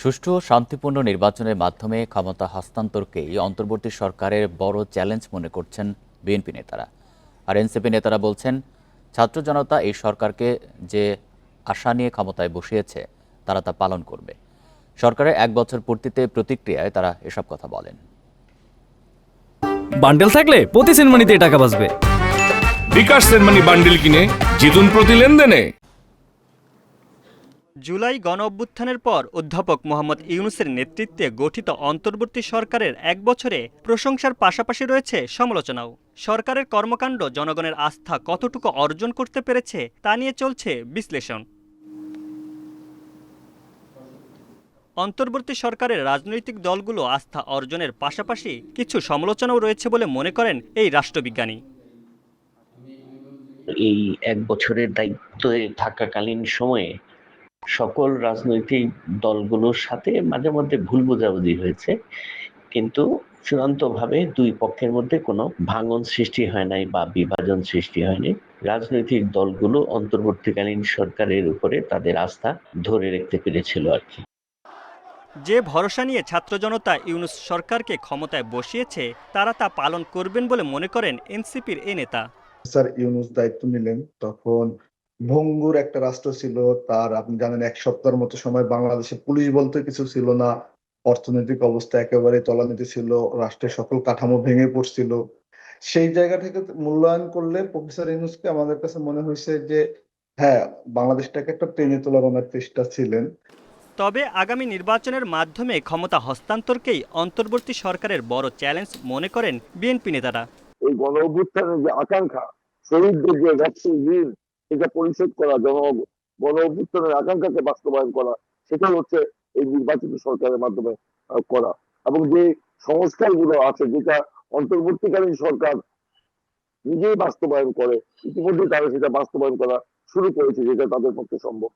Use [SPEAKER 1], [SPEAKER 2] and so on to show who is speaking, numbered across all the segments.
[SPEAKER 1] সুষ্ঠু ও শান্তিপূর্ণ নির্বাচনের মাধ্যমে ক্ষমতা হস্তান্তরকেই অন্তর্বর্তী সরকারের বড় চ্যালেঞ্জ মনে করছেন বিএনপি নেতারা। আর এনসিপি নেতারা বলছেন ছাত্র জনতা এই সরকারকে যে আশা নিয়ে ক্ষমতায় বসিয়েছে তারা তা পালন করবে। সরকারের এক বছর পূর্তিতে প্রতিক্রিয়ায় তারা এসব কথা বলেন।
[SPEAKER 2] বান্ডেল থাকলে প্রতি সেনমানিতে টাকা বাঁচবে।
[SPEAKER 3] বিকাশ সেনমানি বান্ডিল কিনে জিতুন প্রতি লেনদেনে।
[SPEAKER 4] জুলাই গণ অভ্যুত্থানের পর অধ্যাপক মোহাম্মদ ইউনুসের নেতৃত্বে গঠিত অন্তর্বর্তী সরকারের এক বছরে প্রশংসার পাশাপাশি রয়েছে সমালোচনাও। সরকারের কর্মকাণ্ড জনগণের আস্থা কতটুকু অর্জন করতে পেরেছে তা নিয়ে চলছে বিশ্লেষণ। অন্তর্বর্তী সরকারের রাজনৈতিক দলগুলো আস্থা অর্জনের পাশাপাশি কিছু সমালোচনাও রয়েছে বলে মনে করেন এই রাষ্ট্রবিজ্ঞানী।
[SPEAKER 5] এই এক বছরের দায়িত্বে থাকাকালীন সময়ে সকল রাজনৈতিক দলগুলোর সাথে মাঝে মধ্যে ভুল বোঝাবুঝি হয়েছে। কিন্তু চূড়ান্তভাবে দুই পক্ষের মধ্যে কোনো ভাঙন সৃষ্টি হয় নাই বা বিভাজন সৃষ্টি হয়নি। রাজনৈতিক দলগুলো অন্তর্বর্তীকালীন সরকারের উপরে তাদের আস্থা ধরে রাখতে পেরেছিল আর কি।
[SPEAKER 4] যে ভরসা নিয়ে ছাত্র জনতা ইউনুস সরকারকে ক্ষমতায় বসিয়েছে তারা তা পালন করবেন বলে মনে করেন এনসিপির এই নেতা।
[SPEAKER 6] স্যার ইউনুস দায়িত্ব নিলেন তখন ভঙ্গুর একটা রাষ্ট্র ছিল তার আপনি জানেন এক সপ্তাহের মতো সময় বাংলাদেশে পুলিশ বলতে কিছু ছিল না। অর্থনৈতিক অবস্থা একেবারে তলানিতে ছিল রাষ্ট্রের সকল কাঠামো ভেঙে পড়ছিল। সেই জায়গা থেকে মূল্যায়ন করলে প্রফেসর ইউনুসকে আমাদের কাছে মনে হয়েছে যে হ্যাঁ বাংলাদেশটাকে একটা টেনে তোলার ওনার চেষ্টা ছিলেন।
[SPEAKER 4] তবে আগামী নির্বাচনের মাধ্যমে ক্ষমতা হস্তান্তরকেই অন্তর্বর্তী সরকারের বড় চ্যালেঞ্জ মনে করেন বিএনপি নেতারা।
[SPEAKER 7] এই গণ অভ্যুত্থানের যে আকাঙ্ক্ষা শহীদদের যে ঋণ এটা পরিশোধ করা, জন গণ অভ্যুত্থানের আকাঙ্ক্ষাকে বাস্তবায়ন করা সেটাই হচ্ছে এই নির্বাচিত সরকারের মাধ্যমে করা। এবং যে সংস্কারগুলো আছে, যেটা অন্তর্বর্তীকালীন সরকার নিজেই বাস্তবায়ন করে ইতিমধ্যে তারা সেটা বাস্তবায়ন করা শুরু করেছে, যেটা তাদের পক্ষে সম্ভব।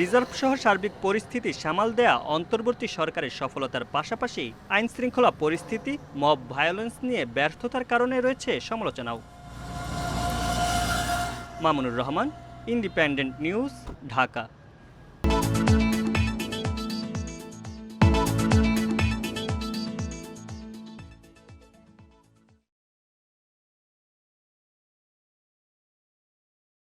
[SPEAKER 4] রিজার্ভ সহ সার্বিক পরিস্থিতি সামাল দেয়া অন্তর্বর্তী সরকারের সফলতার পাশাপাশি আইন শৃঙ্খলা পরিস্থিতি, মব ভায়োলেন্স নিয়ে ব্যর্থতার কারণে রয়েছে সমালোচনাও। Mamunur Rahman independent news Dhaka.